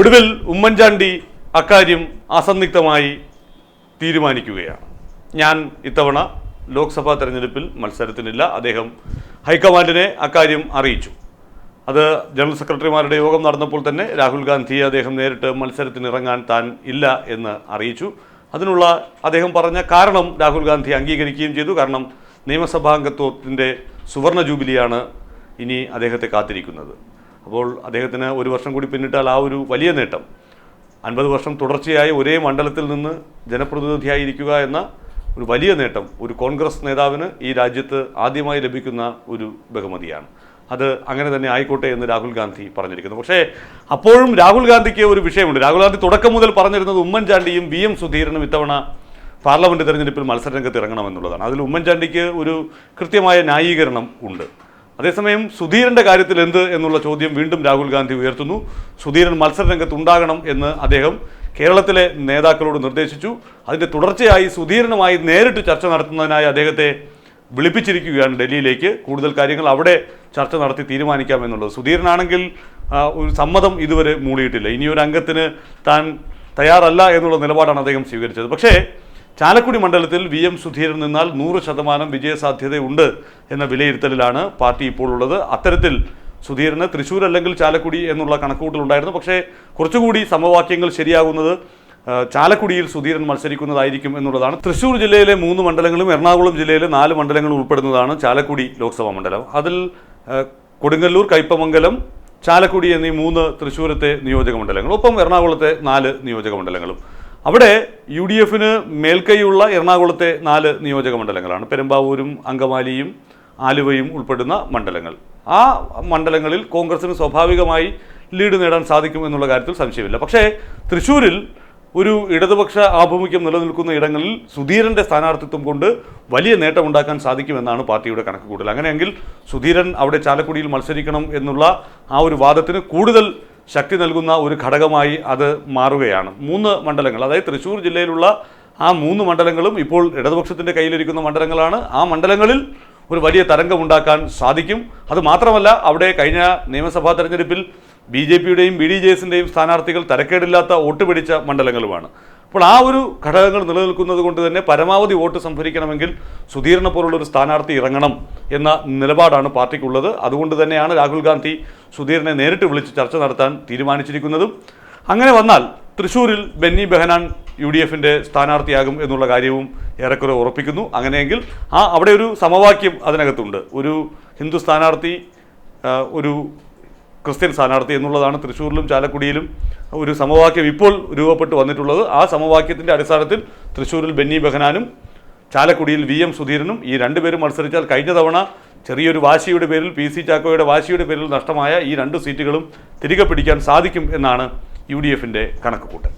ഒടുവിൽ ഉമ്മൻചാണ്ടി അക്കാര്യം അസന്നിഗ്ധമായി തീരുമാനിക്കുകയാണ്. ഞാൻ ഇത്തവണ ലോക്സഭാ തെരഞ്ഞെടുപ്പിൽ മത്സരത്തിനില്ല. അദ്ദേഹം ഹൈക്കമാൻഡിനെ അക്കാര്യം അറിയിച്ചു. അത് ജനറൽ സെക്രട്ടറിമാരുടെ യോഗം നടന്നപ്പോൾ തന്നെ രാഹുൽ ഗാന്ധി അദ്ദേഹം നേരിട്ട് മത്സരത്തിനിറങ്ങാൻ താൻ ഇല്ല എന്ന് അറിയിച്ചു. അതിനുള്ള അദ്ദേഹം പറഞ്ഞ കാരണം രാഹുൽ ഗാന്ധി അംഗീകരിക്കുകയും ചെയ്തു. കാരണം നിയമസഭാംഗത്വത്തിന്റെ സുവർണ ജൂബിലിയാണ് ഇനി അദ്ദേഹത്തെ കാത്തിരിക്കുന്നത്. അപ്പോൾ അദ്ദേഹത്തിന് ഒരു വർഷം കൂടി പിന്നിട്ടാൽ ആ ഒരു വലിയ നേട്ടം. അൻപത് വർഷം തുടർച്ചയായി ഒരേ മണ്ഡലത്തിൽ നിന്ന് ജനപ്രതിനിധിയായിരിക്കുക എന്ന ഒരു വലിയ നേട്ടം ഒരു കോൺഗ്രസ് നേതാവിന് ഈ രാജ്യത്ത് ആദ്യമായി ലഭിക്കുന്ന ഒരു ബഹുമതിയാണ്. അത് അങ്ങനെ തന്നെ ആയിക്കോട്ടെ എന്ന് രാഹുൽ ഗാന്ധി പറഞ്ഞിരിക്കുന്നു. പക്ഷേ അപ്പോഴും രാഹുൽ ഗാന്ധിക്ക് ഒരു വിഷയമുണ്ട്. രാഹുൽ ഗാന്ധി തുടക്കം മുതൽ പറഞ്ഞിരുന്നത് ഉമ്മൻചാണ്ടിയും വി എം സുധീരനും ഇത്തവണ പാർലമെന്റ് തെരഞ്ഞെടുപ്പിൽ മത്സരരംഗത്ത് ഇറങ്ങണമെന്നുള്ളതാണ്. അതിൽ ഉമ്മൻചാണ്ടിക്ക് ഒരു കൃത്യമായ ന്യായീകരണം ഉണ്ട്. അതേസമയം സുധീരന്റെ കാര്യത്തിൽ എന്ത് എന്നുള്ള ചോദ്യം വീണ്ടും രാഹുൽ ഗാന്ധി ഉയർത്തുന്നു. സുധീരൻ മത്സരരംഗത്ത് ഉണ്ടാകണം എന്ന് അദ്ദേഹം കേരളത്തിലെ നേതാക്കളോട് നിർദ്ദേശിച്ചു. അതിന്റെ തുടർച്ചയായി സുധീരനുമായി നേരിട്ട് ചർച്ച നടത്തുന്നതിനായി അദ്ദേഹത്തെ വിളിപ്പിച്ചിരിക്കുകയാണ് ഡൽഹിയിലേക്ക്. കൂടുതൽ കാര്യങ്ങൾ അവിടെ ചർച്ച നടത്തി തീരുമാനിക്കാമെന്നുള്ളത്. സുധീരനാണെങ്കിൽ ഒരു സമ്മതം ഇതുവരെ മൂളിയിട്ടില്ല. ഇനിയൊരു അംഗത്തിന് താൻ തയ്യാറല്ല എന്നുള്ള നിലപാടാണ് അദ്ദേഹം സ്വീകരിച്ചത്. പക്ഷേ ചാലക്കുടി മണ്ഡലത്തിൽ വി എം സുധീരൻ നിന്നാൽ നൂറ് ശതമാനം വിജയസാധ്യതയുണ്ട് എന്ന വിലയിരുത്തലിലാണ് പാർട്ടി ഇപ്പോൾ ഉള്ളത്. അത്തരത്തിൽ സുധീരന് തൃശ്ശൂർ അല്ലെങ്കിൽ ചാലക്കുടി എന്നുള്ള കണക്കുകൂട്ടലുണ്ടായിരുന്നു. പക്ഷേ കുറച്ചുകൂടി സമവാക്യങ്ങൾ ശരിയാകുന്നത് ചാലക്കുടിയിൽ സുധീരൻ മത്സരിക്കുന്നതായിരിക്കും എന്നുള്ളതാണ്. തൃശ്ശൂർ ജില്ലയിലെ മൂന്ന് മണ്ഡലങ്ങളും എറണാകുളം ജില്ലയിലെ നാല് മണ്ഡലങ്ങളും ഉൾപ്പെടുന്നതാണ് ചാലക്കുടി ലോക്സഭാ മണ്ഡലം. അതിൽ കൊടുങ്ങല്ലൂർ കൈപ്പമംഗലം ചാലക്കുടി എന്നീ മൂന്ന് തൃശ്ശൂരത്തെ നിയോജക മണ്ഡലങ്ങളും ഒപ്പം എറണാകുളത്തെ നാല് നിയോജക മണ്ഡലങ്ങളും. അവിടെ യു ഡി എഫിന് മേൽക്കൈയുള്ള എറണാകുളത്തെ നാല് നിയോജക മണ്ഡലങ്ങളാണ്. പെരുമ്പാവൂരും അങ്കമാലിയും ആലുവയും ഉൾപ്പെടുന്ന മണ്ഡലങ്ങൾ. ആ മണ്ഡലങ്ങളിൽ കോൺഗ്രസിന് സ്വാഭാവികമായി ലീഡ് നേടാൻ സാധിക്കും എന്നുള്ള കാര്യത്തിൽ സംശയമില്ല. പക്ഷേ തൃശ്ശൂരിൽ ഒരു ഇടതുപക്ഷ ആഭിമുഖ്യം നിലനിൽക്കുന്ന ഇടങ്ങളിൽ സുധീരന്റെ സ്ഥാനാർത്ഥിത്വം കൊണ്ട് വലിയ നേട്ടമുണ്ടാക്കാൻ സാധിക്കുമെന്നാണ് പാർട്ടിയുടെ കണക്ക് കൂടുതൽ അങ്ങനെയെങ്കിൽ സുധീരൻ അവിടെ ചാലക്കുടിയിൽ മത്സരിക്കണം എന്നുള്ള ആ ഒരു വാദത്തിന് കൂടുതൽ ശക്തി നൽകുന്ന ഒരു ഘടകമായി അത് മാറുകയാണ്. മൂന്ന് മണ്ഡലങ്ങൾ അതായത് തൃശ്ശൂർ ജില്ലയിലുള്ള ആ മൂന്ന് മണ്ഡലങ്ങളും ഇപ്പോൾ ഇടതുപക്ഷത്തിന്റെ കയ്യിലിരിക്കുന്ന മണ്ഡലങ്ങളാണ്. ആ മണ്ഡലങ്ങളിൽ ഒരു വലിയ തരംഗമുണ്ടാക്കാൻ സാധിക്കും. അത് മാത്രമല്ല അവിടെ കഴിഞ്ഞ നിയമസഭാ തെരഞ്ഞെടുപ്പിൽ ബി ജെ പിയുടെയും ബി ഡി ജെ എസിന്റെയും സ്ഥാനാർത്ഥികൾ തരക്കേടില്ലാത്ത വോട്ട് പിടിച്ച മണ്ഡലങ്ങളുമാണ്. അപ്പോൾ ആ ഒരു ഘടകങ്ങൾ നിലനിൽക്കുന്നത് കൊണ്ട് തന്നെ പരമാവധി വോട്ട് സംഭരിക്കണമെങ്കിൽ സുധീരനെ പോലുള്ള ഒരു സ്ഥാനാർത്ഥി ഇറങ്ങണം എന്ന നിലപാടാണ് പാർട്ടിക്കുള്ളത്. അതുകൊണ്ട് തന്നെയാണ് രാഹുൽ ഗാന്ധി സുധീരനെ നേരിട്ട് വിളിച്ച് ചർച്ച നടത്താൻ തീരുമാനിച്ചിരിക്കുന്നതും. അങ്ങനെ വന്നാൽ തൃശ്ശൂരിൽ ബെന്നി ബെഹനാൻ യു ഡി എഫിന്റെ സ്ഥാനാർത്ഥിയാകും എന്നുള്ള കാര്യവും ഏറെക്കുറെ ഉറപ്പിക്കുന്നു. അങ്ങനെയെങ്കിൽ ആ അവിടെ ഒരു സമവാക്യം അതിനകത്തുണ്ട്. ഒരു ഹിന്ദു സ്ഥാനാർത്ഥി ഒരു ക്രിസ്ത്യൻ സ്ഥാനാർത്ഥി എന്നുള്ളതാണ് തൃശ്ശൂരിലും ചാലക്കുടിയിലും ഒരു സമവാക്യം ഇപ്പോൾ രൂപപ്പെട്ട് വന്നിട്ടുള്ളത്. ആ സമവാക്യത്തിന്റെ അടിസ്ഥാനത്തിൽ തൃശ്ശൂരിൽ ബെന്നി ബെഹനാനും ചാലക്കുടിയിൽ വി എം സുധീരനും ഈ രണ്ടുപേരും മത്സരിച്ചാൽ കഴിഞ്ഞ തവണ ചെറിയൊരു വാശിയുടെ പേരിൽ പി സി ചാക്കോയുടെ വാശിയുടെ പേരിൽ നഷ്ടമായ ഈ രണ്ട് സീറ്റുകളും തിരികെ പിടിക്കാൻ സാധിക്കും എന്നാണ് യു ഡി എഫിന്റെ കണക്കുകൂട്ടൽ.